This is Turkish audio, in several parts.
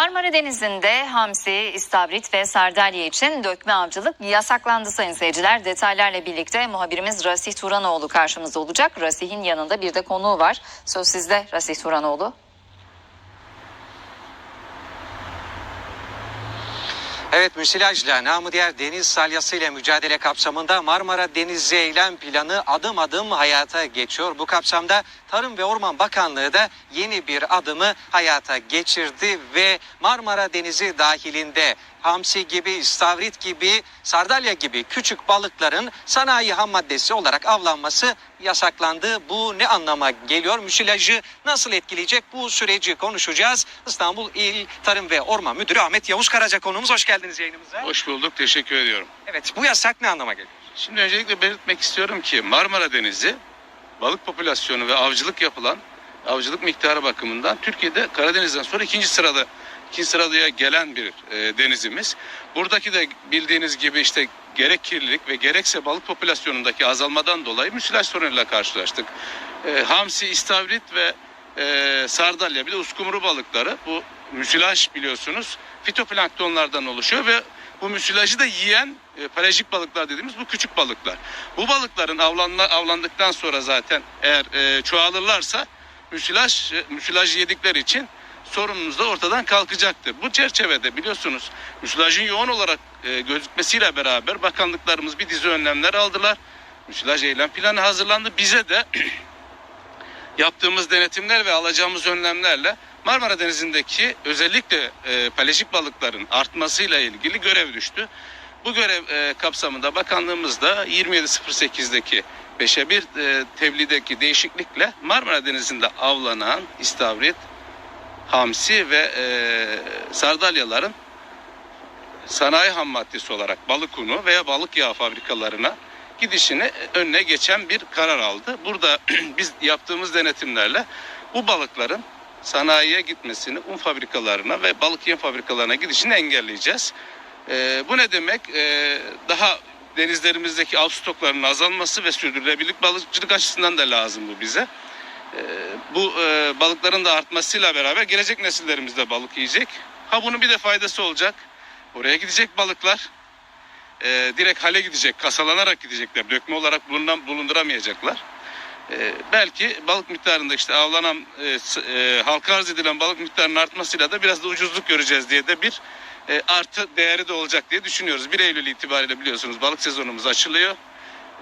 Marmara Denizi'nde hamsi, istavrit ve sardalya için dökme avcılık yasaklandı sayın seyirciler. Detaylarla birlikte muhabirimiz Rasih Turanoğlu karşımızda olacak. Rasih'in yanında bir de konuğu var. Söz sizde Rasih Turanoğlu. Evet müsilajla namı diğer deniz salyası ile mücadele kapsamında Marmara Denizi Eylem Planı adım adım hayata geçiyor. Bu kapsamda Tarım ve Orman Bakanlığı da yeni bir adımı hayata geçirdi ve Marmara Denizi dahilinde hamsi gibi, istavrit gibi, sardalya gibi küçük balıkların sanayi ham maddesi olarak avlanması yasaklandı. Bu ne anlama geliyor? Müsilajı nasıl etkileyecek? Bu süreci konuşacağız. İstanbul İl Tarım ve Orman Müdürü Ahmet Yavuz Karaca konuğumuz. Hoş geldiniz yayınımıza. Hoş bulduk, teşekkür ediyorum. Evet bu yasak ne anlama geliyor? Şimdi öncelikle belirtmek istiyorum ki Marmara Denizi balık popülasyonu ve avcılık yapılan avcılık miktarı bakımından Türkiye'de Karadeniz'den sonra ikinci sırada ikinci sıraya gelen bir e, denizimiz. Buradaki de bildiğiniz gibi işte gerek kirlilik ve gerekse balık popülasyonundaki azalmadan dolayı müsilaj sorunuyla karşılaştık. E, hamsi, istavrit ve e, sardalya bir de uskumru balıkları bu müsilaj biliyorsunuz fitoplanktonlardan oluşuyor ve bu müsilajı da yiyen e, pelajik balıklar dediğimiz bu küçük balıklar. Bu balıkların avlanma, avlandıktan sonra zaten eğer e, çoğalırlarsa müsilaj, e, müsilaj yedikleri için sorunumuz da ortadan kalkacaktır. Bu çerçevede biliyorsunuz müsilajın yoğun olarak e, gözükmesiyle beraber bakanlıklarımız bir dizi önlemler aldılar. Müsilaj eylem planı hazırlandı. Bize de yaptığımız denetimler ve alacağımız önlemlerle Marmara Denizi'ndeki özellikle e, pelajik balıkların artmasıyla ilgili görev düştü. Bu görev e, kapsamında bakanlığımız da 27.08'deki 5'e 1 e, tebliğdeki değişiklikle Marmara Denizi'nde avlanan istavrit, hamsi ve e, sardalyaların sanayi ham maddesi olarak balık unu veya balık yağı fabrikalarına gidişini önüne geçen bir karar aldı. Burada biz yaptığımız denetimlerle bu balıkların sanayiye gitmesini, un fabrikalarına ve balık yem fabrikalarına gidişini engelleyeceğiz. Ee, bu ne demek? Ee, daha denizlerimizdeki av stoklarının azalması ve sürdürülebilirlik balıkçılık açısından da lazım bu bize. Ee, bu e, balıkların da artmasıyla beraber gelecek nesillerimiz de balık yiyecek. Ha bunun bir de faydası olacak. Oraya gidecek balıklar e, direkt hale gidecek, kasalanarak gidecekler. Dökme olarak bulunan, bulunduramayacaklar. E, belki balık miktarında işte avlanan, e, e, halka arz edilen balık miktarının artmasıyla da biraz da ucuzluk göreceğiz diye de bir e, artı değeri de olacak diye düşünüyoruz. 1 Eylül itibariyle biliyorsunuz balık sezonumuz açılıyor.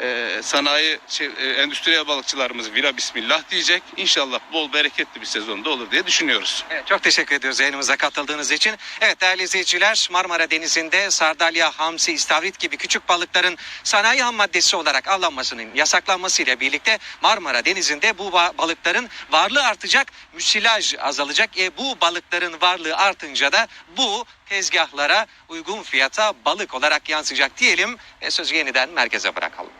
E, sanayi, şey, e, endüstriyel balıkçılarımız vira bismillah diyecek. İnşallah bol bereketli bir sezonda olur diye düşünüyoruz. Evet, çok teşekkür ediyoruz yayınımıza katıldığınız için. Evet değerli izleyiciler Marmara Denizi'nde sardalya, hamsi, istavrit gibi küçük balıkların sanayi ham maddesi olarak avlanmasının yasaklanmasıyla birlikte Marmara Denizi'nde bu ba- balıkların varlığı artacak, müsilaj azalacak. E, bu balıkların varlığı artınca da bu tezgahlara uygun fiyata balık olarak yansıyacak diyelim ve sözü yeniden merkeze bırakalım.